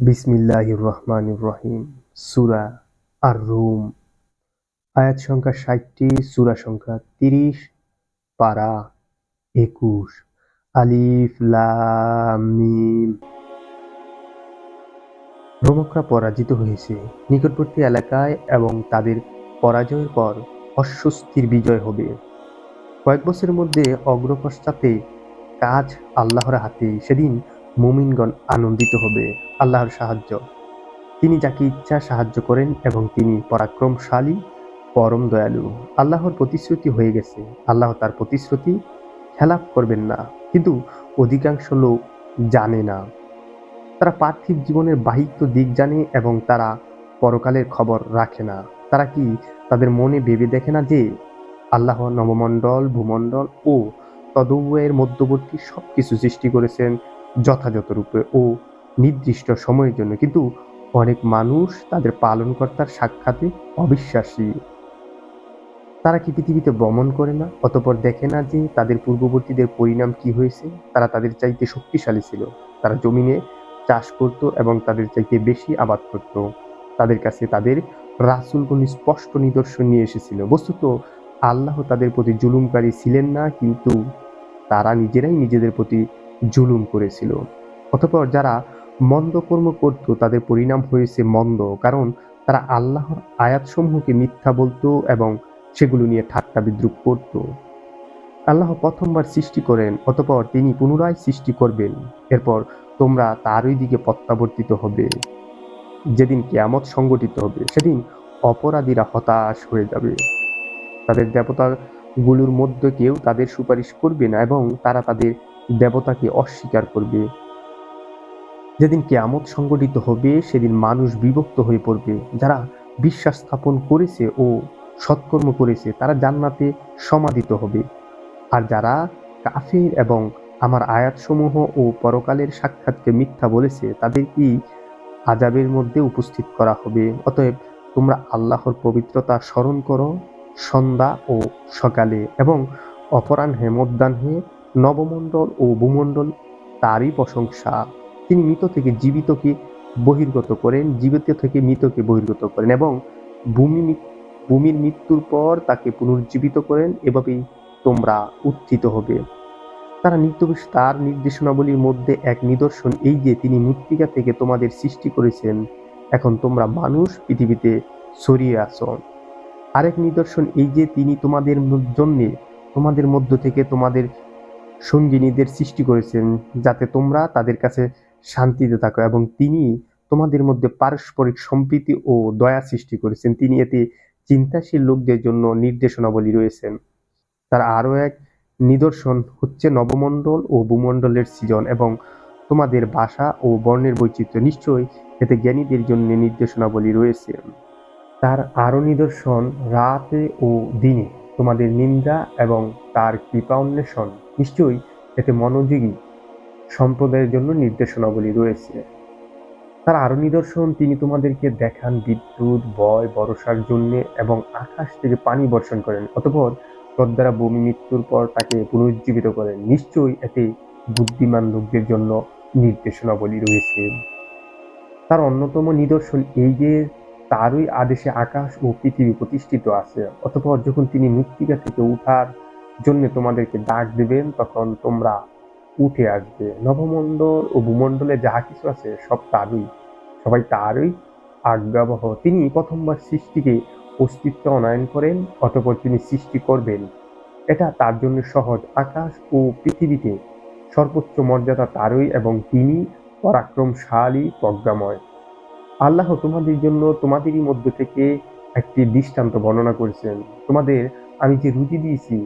বিসমিল্লাহির রহমানির রহিম। সুরা আর রুম আয়াত সংখ্যা ষাটটি, সুরা সংখ্যা তিরিশ, পারা একুশ। আলিফ, লাম, মিম। রোমকরা পরাজিত হয়েছে নিকটবর্তী এলাকায় এবং তাদের পরাজয়ের পর অস্বস্তির বিজয় হবে। কয়েক বছরের মধ্যে অগ্রপশ্চাতে কাজ আল্লাহর হাতে। সেদিন মুমিনগণ আনন্দিত হবে আল্লাহর সাহায্য। তিনি যাকে ইচ্ছা সাহায্য করেন এবং তিনি পরাক্রমশালী, পরম দয়ালু। আল্লাহর প্রতিশ্রুতি হয়ে গেছে। আল্লাহ তার প্রতিশ্রুতি খেলাপ করবেন না। কিন্তু অধিকাংশ লোক জানে না। তারা পার্থিব জীবনের বাহিক্য দিক জানে এবং তারা পরকালের খবর রাখে না। তারা কি তাদের মনে ভেবে দেখে না যে আল্লাহ নবমণ্ডল, ভূমণ্ডল ও তদুয়ের মধ্যবর্তী সব কিছু সৃষ্টি করেছেন যথাযথ রূপে ও নির্দিষ্ট সময়ের জন্য। কিন্তু অনেক মানুষ তাদের পালনকর্তার সাক্ষাতে অবিশ্বাসী। তারা কি পৃথিবীতে ভ্রমণ করে না? অতপর দেখে না যে তাদের পূর্ববর্তীদের পরিণাম কি হয়েছে? তারা তাদের চাইতে শক্তিশালী ছিল। তারা জমিনে চাষ করত এবং তাদের চাইতে বেশি আবাদ করত। তাদের কাছে তাদের রাসুলগণ স্পষ্ট নিদর্শন নিয়ে এসেছিল। বস্তুত, আল্লাহ তাদের প্রতি জুলুমকারী ছিলেন না, কিন্তু তারা নিজেরাই নিজেদের প্রতি জুলুম করেছিল। অতপর যারা মন্দ কর্ম করত, তাদের পরিণাম হয়েছে মন্দ, কারণ তারা আল্লাহর আয়াতসমূহকে মিথ্যা বলতো এবং সেগুলো নিয়ে ঠাট্টা বিদ্রুপ করত। আল্লাহ প্রথমবার সৃষ্টি করেন, অতপর তিনি পুনরায় সৃষ্টি করবেন। এরপর তোমরা তারই দিকে প্রত্যাবর্তিত হবে। যেদিন কেয়ামত সংগঠিত হবে, সেদিন অপরাধীরা হতাশ হয়ে যাবে। তাদের দেবতাগুলোর মধ্যে কেউ তাদের সুপারিশ করবে না এবং তারা তাদের দেবতাকে অস্বীকার করবে। যেদিন কেয়ামত সংগঠিত হবে, সেদিন মানুষ বিভক্ত হয়ে পড়বে। যারা বিশ্বাস স্থাপন করেছে ও সৎকর্ম করেছে, তারা জান্নাতে সমাদিত হবে। আর যারা কাফির এবং আমার আয়াতসমূহ ও পরকালের সাক্ষাৎকে মিথ্যা বলেছে তাদের কি আজাবের মধ্যে উপস্থিত করা হবে। অতএব তোমরা আল্লাহর পবিত্রতা স্মরণ করো সন্ধ্যা ও সকালে এবং অপরাহ্নে মধ্যাহ্নে নবমণ্ডল ও ভূমণ্ডল তারই প্রশংসা। তিনি মৃত থেকে জীবিতকে বহির্গত করেন, জীবিত থেকে মৃতকে বহির্গত করেন এবং ভূমি ভূমির মৃত্যুর পর তাকে পুনর্জীবিত করেন, এভাবেই তোমরা উত্থিত হবে। তারা নিত্যবিশ তার নির্দেশনাবলীর মধ্যে এক নিদর্শন, এই যে তিনি মৃত্তিকা থেকে তোমাদের সৃষ্টি করেছেন। এখন তোমরা মানুষ, পৃথিবীতে ছড়িয়ে আছো। আরেক নিদর্শন, এই যে তিনি তোমাদের জন্যে, তোমাদের মধ্য থেকে তোমাদের সঙ্গিনীদের সৃষ্টি করেছেন যাতে তোমরা তাদের কাছে শান্তিতে থাকো এবং তিনি তোমাদের মধ্যে পারস্পরিক সম্প্রীতি ও দয়া সৃষ্টি করেছেন। তিনি এতে চিন্তাশীল লোকদের জন্য নির্দেশনাবলী রয়েছেন। তার আরও এক নিদর্শন হচ্ছে নবমণ্ডল ও ভূমণ্ডলের সৃজন এবং তোমাদের ভাষা ও বর্ণের বৈচিত্র্য নিশ্চয়ই এতে জ্ঞানীদের জন্য নির্দেশনাবলী রয়েছে। তার আরও নিদর্শন রাতে ও দিনে। তোমাদের নিন্দা এবং তার কৃপা অন্বেষণ নিশ্চয়ই এতে মনোযোগী সম্প্রদায়ের জন্য নির্দেশনাবলী রয়েছে। তার আরও নিদর্শন, তিনি তোমাদেরকে দেখান বিদ্যুৎ, বয় বরসার জন্য এবং আকাশ থেকে পানি বর্ষণ করেন, অতপর তদ্বারা ভূমি মৃত্যুর পর তাকে পুনরুজ্জীবিত করেন। নিশ্চয়ই এতে বুদ্ধিমান লোকদের জন্য নির্দেশনাবলী রয়েছে। তার অন্যতম নিদর্শন এই যে তারই আদেশে আকাশ ও পৃথিবী প্রতিষ্ঠিত আছে। অতপর যখন তিনি মৃত্তিকা থেকে উঠার জন্য তোমাদেরকে ডাক দেবেন, তখন তোমরা উঠে আসবে। নবমণ্ডল ও ভূমণ্ডলে যা কিছু আছে সব তারই, সবাই তারই আজ্ঞাবহ। তিনি প্রথমবার সৃষ্টিকে অস্তিত্ব অনায়ন করেন, অতপর তিনি সৃষ্টি করবেন। এটা তার জন্য সহজ। আকাশ ও পৃথিবীতে সর্বোচ্চ মর্যাদা তারই এবং তিনি পরাক্রমশালী প্রজ্ঞাময়। আল্লাহ তোমাদের জন্য তোমাদেরই মধ্য থেকে একটি দৃষ্টান্ত বর্ণনা করেছেন। তোমাদের আমি যে রুটি দিয়েছি,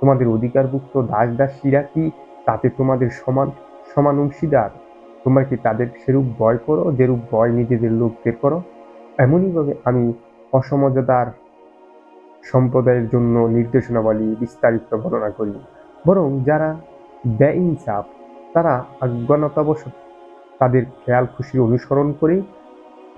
তোমাদের অধিকারভুক্ত দাস দাসীরা কি তাতে তোমাদের সমান সমান অংশীদার? তোমরা কি তাদের সেরূপ ভয় করো, যেরূপ ভয় নিজেদের লোকদের করো? এমনইভাবে আমি অসমজদার সম্প্রদায়ের জন্য নির্দেশনাবলী বিস্তারিত বর্ণনা করি। বরং যারা বেইনসাফ তারা অজ্ঞানতাবশত তাদের খেয়াল খুশি অনুসরণ করে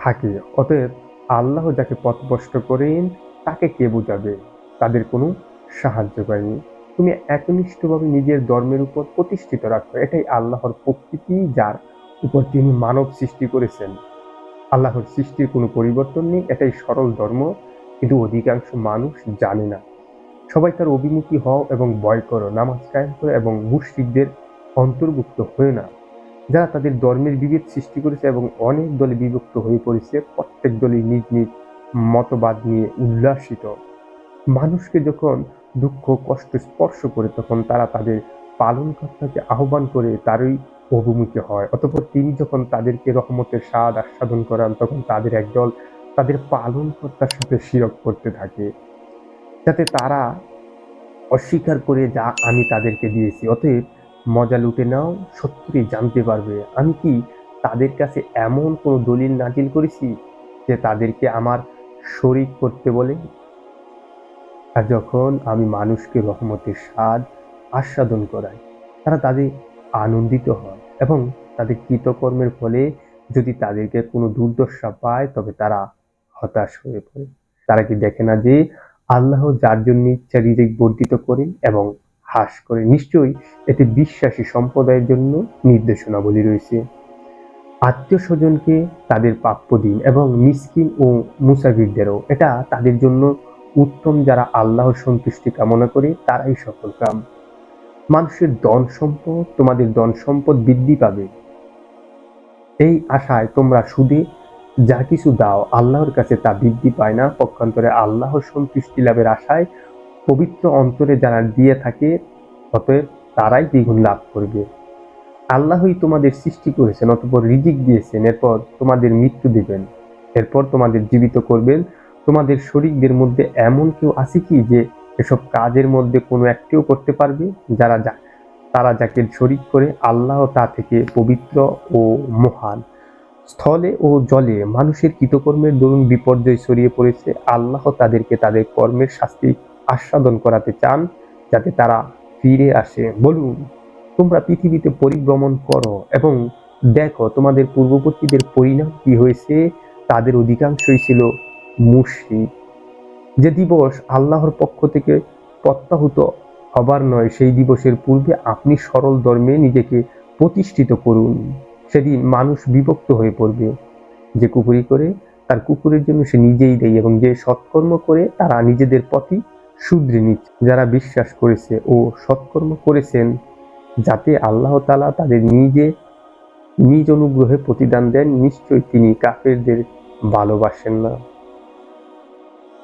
থাকে, অতএব আল্লাহ যাকে পথভ্রষ্ট করেন, তাকে কে বোঝাবে? তাদের কোনো সাহায্য করেনি তুমি একনিষ্ঠভাবে নিজের ধর্মের উপর প্রতিষ্ঠিত রাখো। এটাই আল্লাহর প্রকৃতি, যার উপর তিনি মানব সৃষ্টি করেছেন। আল্লাহর সৃষ্টির কোনো পরিবর্তন নেই, এটাই সরল ধর্ম। কিন্তু অধিকাংশ মানুষ জানে না। সবাই তার অভিমুখী হও এবং ভয় করো। নামাজ কায়েম করো এবং মুশরিকদের অন্তর্ভুক্ত হয়ে না যারা তাদের ধর্মের বিভেদ সৃষ্টি করেছে এবং অনেক দলে বিভক্ত হয়ে পড়েছে, প্রত্যেক দলই নিজ নিজ মতবাদ নিয়ে উল্লাসিত। মানুষকে যখন দুঃখ, কষ্ট স্পর্শ করে তখন তারা তাদের পালনকর্তাকে আহ্বান করে তারই অভিমুখী হয়। অতপর তিনি যখন তাদেরকে রহমতের স্বাদ আস্বাদন করান, তখন তাদের একদল তাদের পালনকর্তার সাথে শিরক করতে থাকে, যাতে তারা অস্বীকার করে, যা আমি তাদেরকে দিয়েছি। অতএব মজা লুটে নাও, সত্যি জানতে পারবে। আমি কি তাদের কাছে এমন কোনো দলিল নাজিল করেছি যে তাদেরকে আমার শরিক করতে বলে? আর যখন আমি মানুষকে রহমতের স্বাদ আস্বাদন করাই, তারা তাদের আনন্দিত হয় এবং তাদের কৃতকর্মের ফলে যদি তাদেরকে কোনো দুর্দশা পায়, তবে তারা হতাশ হয়ে পড়ে। তারা কি দেখে না যে আল্লাহ যার জন্য ইচ্ছা রিজিক বর্ধিত করেন এবং হ্রাস করে নিশ্চয়ই এতে বিশ্বাসী সম্প্রদায়ের জন্য নির্দেশনাবলী রয়েছে। আত্মীয় স্বজনকে তাদের প্রাপ্য দিন এবং মিসকিন ও মুসাফিরদেরও এটা তাদের জন্য উত্তম যারা আল্লাহর সন্তুষ্টি কামনা করে তারাই সফল কাম। মানুষের ধন সম্পদ তোমাদের ধন সম্পদ বৃদ্ধি পাবে। এই আশায় তোমরা সুদে যা কিছু দাও আল্লাহর কাছে তা বৃদ্ধি পায় না। পক্ষান্তরে আল্লাহর সন্তুষ্টি লাভের আশায় পবিত্র অন্তরে যারা দিয়ে থাকে, অতএব তারাই দ্বিগুণ লাভ করবে। আল্লাহই তোমাদের সৃষ্টি করেছেন, অতপর রিজিক দিয়েছেন, এরপর তোমাদের মৃত্যু দিবেন। এরপর তোমাদের জীবিত করবেন। তোমাদের শরীরদের মধ্যে এমন কেউ আছে কি যে এসব কাজের মধ্যে কোনো একটিও করতে পারবে? যারা যা, তারা যাকে শরিক করে, আল্লাহ তা থেকে পবিত্র ও মহান। স্থলে ও জলে মানুষের কৃতকর্মের দরুন বিপর্যয় ছড়িয়ে পড়েছে। আল্লাহ তাদেরকে তাদের কর্মের শাস্তি আস্বাদন করাতে চান যাতে তারা ফিরে আসে। বলুন, তোমরা পৃথিবীতে পরিভ্রমণ করো এবং দেখো তোমাদের পূর্ববর্তীদের পরিণাম কি হয়েছে। তাদের অধিকাংশই ছিল মুশরিক। যে দিবস আল্লাহর পক্ষ থেকে প্রত্যাহত হবার নয়, সেই দিবসের পূর্বে আপনি সরল ধর্মে নিজেকে প্রতিষ্ঠিত করুন। সেদিন মানুষ বিভক্ত হয়ে পড়বে। যে কুকুরি করে, তার কুকুরের জন্য সে নিজেই দেয় এবং যে সৎকর্ম করে, তারা নিজেদের পথই শুধরে যারা বিশ্বাস করেছে ও সৎকর্ম করেছেন, যাতে আল্লাহ তালা তাদের নিজে, নিজ অনুগ্রহে প্রতিদান দেন নিশ্চয়ই তিনি কাফেরদের ভালোবাসেন না।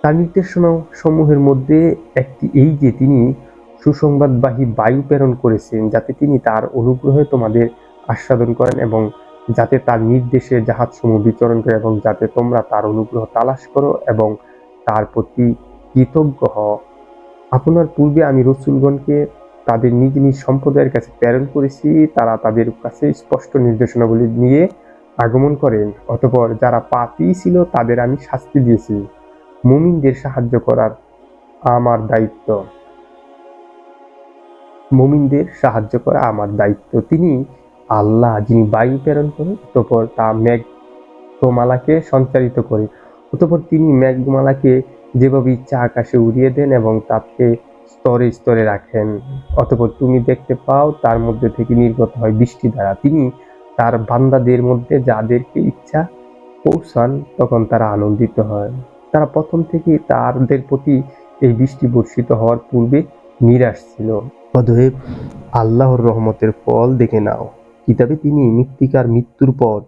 তার নির্দেশনা সমূহের মধ্যে একটি এই যে তিনি সুসংবাদবাহী বায়ু প্রেরণ করেছেন, যাতে তিনি তার অনুগ্রহে তোমাদের আস্বাদন করেন এবং যাতে তার নির্দেশে জাহাজসমূহ বিচরণ করে এবং যাতে তোমরা তার অনুগ্রহ তালাশ করো এবং তার প্রতি কৃতজ্ঞ। হও আপনার পূর্বে আমি রসুলগণকে তাদের নিজ নিজ সম্প্রদায়ের কাছে প্রেরণ করেছি, তারা তাদের কাছে স্পষ্ট নির্দেশনাবলী নিয়ে আগমন করেন। অতপর যারা পাপি ছিল, তাদের আমি শাস্তি দিয়েছি। মুমিনদের সাহায্য করার আমার দায়িত্ব। মুমিনদের সাহায্য করা আমার দায়িত্ব। তিনি আল্লাহ যিনি বায়ু প্রেরণ করেন, অতপর তা মেঘমালাকে সঞ্চারিত করে। অতপর তিনি মেঘমালাকে যেভাবে ইচ্ছা আকাশে উড়িয়ে দেন এবং তাকে স্তরে স্তরে রাখেন, অতপর তুমি দেখতে পাও তার মধ্যে থেকে নির্গত হয় বৃষ্টি দ্বারা। তিনি তার বান্দাদের মধ্যে যাদেরকে ইচ্ছা পৌঁছান, তখন তারা আনন্দিত হয়। তারা প্রথম থেকে তাদের প্রতি এই বৃষ্টি বর্ষিত হওয়ার পূর্বে নিরাশ ছিল। অতএব আল্লাহর রহমতের ফল দেখে নাও। কিতাবে তিনি মৃত্তিকার মৃত্যুর পর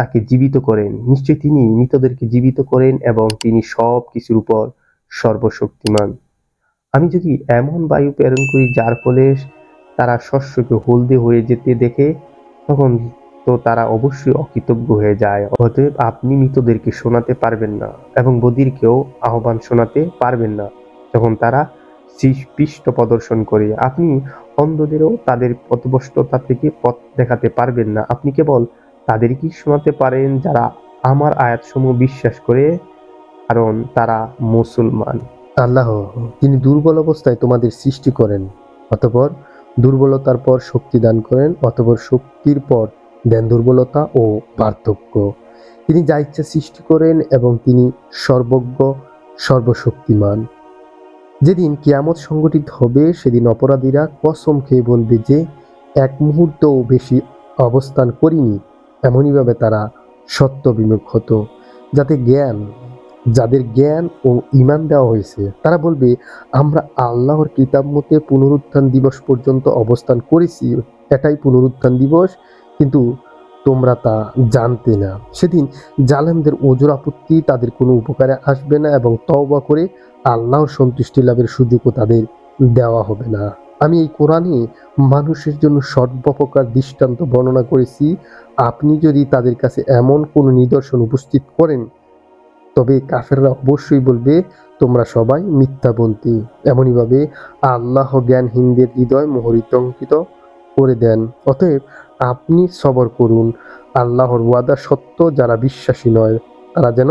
তাকে জীবিত করেন। নিশ্চয় তিনি মৃতদেরকে জীবিত করেন এবং তিনি সব কিছুর উপর সর্বশক্তিমান। আমি যদি এমন বায়ু প্রেরণ করি, যার ফলে তারা শস্যকে হলদে হয়ে যেতে দেখে, তখন তো তারা অবশ্যই অকৃতজ্ঞ হয়ে যায়। অতএব আপনি মৃতদেরকে শোনাতে পারবেন না এবং বদিরকেও আহ্বান শোনাতে পারবেন না। যখন তারা পৃষ্ঠ প্রদর্শন করে। আপনি অন্ধদেরও তাদের পথভ্রষ্টতা থেকে পথ দেখাতে পারবেন না। আপনি কেবল তাদেরকেই শোনাতে পারেন যারা আমার আয়াতসমূহ বিশ্বাস করে? কারণ তারা মুসলমান। আল্লাহ, তিনি দুর্বল অবস্থায় তোমাদের সৃষ্টি করেন, অতপর দুর্বলতার পর শক্তি দান করেন, অতপর শক্তির পর দেন দুর্বলতা ও পার্থক্য। তিনি যা ইচ্ছা সৃষ্টি করেন এবং তিনি সর্বজ্ঞ, সর্বশক্তিমান। যেদিন কিয়ামত সংগঠিত হবে, সেদিন অপরাধীরা কসম খেয়ে বলবে যে, এক মুহূর্তও বেশি অবস্থান করিনি। এমনইভাবে তারা সত্য বিমুখ হতো, যাতে জ্ঞান, যাদের জ্ঞান ও ইমান দেওয়া হয়েছে, তারা বলবে, আমরা আল্লাহর কিতাব মতে পুনরুত্থান দিবস পর্যন্ত অবস্থান করেছি, এটাই পুনরুত্থান দিবস, কিন্তু তোমরা তা জানতে না। সেদিন জালেমদের ওজোর আপত্তি তাদের কোনো উপকারে আসবে না এবং তওবা করে আল্লাহর সন্তুষ্টি লাভের সুযোগও তাদের দেওয়া হবে না। আমি এই কোরআনে মানুষের জন্য সর্বপ্রকার দৃষ্টান্ত বর্ণনা করেছি। আপনি যদি তাদের কাছে এমন কোনো নিদর্শন উপস্থিত করেন, তবে কাফেররা অবশ্যই বলবে, তোমরা সবাই মিথ্যাবন্তী এমনইভাবে আল্লাহ জ্ঞানহীনদের হৃদয় মোহরিত অঙ্কিত করে দেন। অতএব আপনি সবর করুন। আল্লাহর ওয়াদা সত্য, যারা বিশ্বাসী নয়, তারা যেন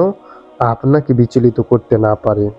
আপনাকে বিচলিত করতে না পারে।